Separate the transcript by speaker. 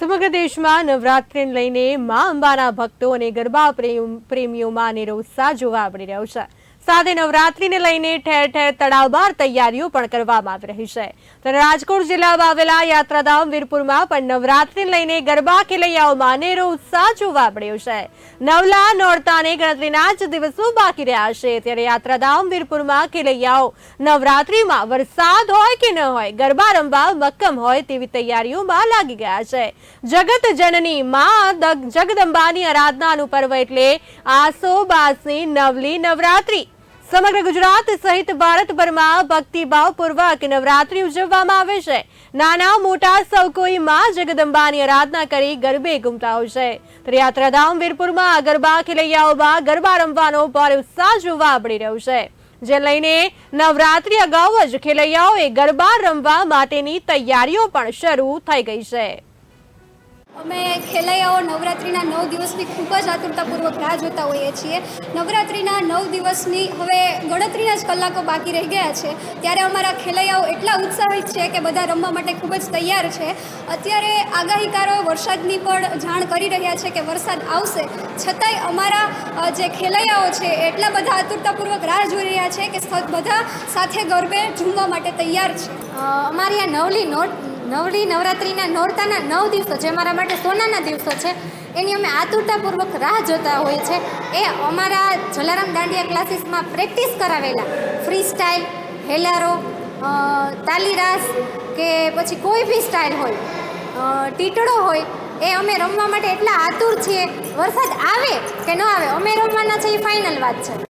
Speaker 1: સમગ્ર દેશમાં નવરાત્રિને લઈને મા અંબાના ભક્તો અને ગરબા પ્રેમ- પ્રેમીઓમાં અનેરો ઉત્સાહ જોવા મળી રહ્યો છે. સાથે નવરાત્રિને લઈને ઠેર ઠેર તડાવબાર તૈયારીઓ પણ કરવામાં આવી રહી છે. ત્યારે રાજકોટ જિલ્લામાં આવેલા યાત્રાધામ વીરપુરમાં પણ નવરાત્રિને લઈને ગરબા ખેલૈયાઓમાં અનેરો ઉત્સાહ જોવા મળ્યો છે. નવલા નોરતાને ગણતરીના જ દિવસો બાકી રહ્યા છે. ત્યારે યાત્રાધામ વીરપુરમાં ખેલૈયાઓ નવરાત્રિમાં વરસાદ હોય કે ન હોય, ગરબા રમવા મક્કમ હોય તેવી તૈયારીઓમાં લાગી ગયા છે. જગત જનની માં જગદંબાની આરાધનાનું પર્વ એટલે આસો બાસની નવલી નવરાત્રી. સમગ્ર ગુજરાત સહિત ભારતભરમાં ભક્તિભાવપૂર્વક નવરાત્રી ઉજવવામાં આવે છે. નાના મોટા સૌ કોઈ માં જગદંબાની આરાધના કરી ગરબે ઘૂમતા હોય છે. ત્યારે યાત્રાધામ વીરપુરમાં ગરબા ખેલૈયાઓમાં ગરબા રમવાનો ભારે ઉત્સાહ જોવા મળી રહ્યો છે. જે લઈને નવરાત્રી અગાઉ જ ખેલૈયાઓએ ગરબા રમવા માટેની તૈયારીઓ પણ શરૂ થઈ ગઈ છે.
Speaker 2: અમે ખેલૈયાઓ નવરાત્રિના નવ દિવસની ખૂબ જ આતુરતાપૂર્વક રાહ જોતા હોઈએ છીએ. નવરાત્રિના નવ દિવસની હવે ગણતરીના જ કલાકો બાકી રહી ગયા છે. ત્યારે અમારા ખેલૈયાઓ એટલા ઉત્સાહિત છે કે બધા રમવા માટે ખૂબ જ તૈયાર છે. અત્યારે આગાહીકારો વરસાદની પણ જાણ કરી રહ્યા છે કે વરસાદ આવશે. છતાંય અમારા જે ખેલૈયાઓ છે એટલા બધા આતુરતાપૂર્વક રાહ જોઈ રહ્યા છે કે બધા સાથે ગરબે ઝૂમવા માટે તૈયાર છે.
Speaker 3: અમારી આ નવલી નોટ નવલી નવરાત્રિના નોરતાના નવ દિવસો જે અમારા માટે સોનાના દિવસો છે, એની અમે આતુરતાપૂર્વક રાહ જોતા હોઈએ છે. એ અમારા જલારામ દાંડિયા ક્લાસીસમાં પ્રેક્ટિસ કરાવેલા. ફ્રી સ્ટાઇલ હેલારો તાલીરાસ કે પછી કોઈ બી સ્ટાઇલ હોય ટીટડો હોય, એ અમે રમવા માટે એટલા આતુર છીએ. વરસાદ આવે કે ન આવે, અમે રમવાના છે એ ફાઇનલ વાત છે.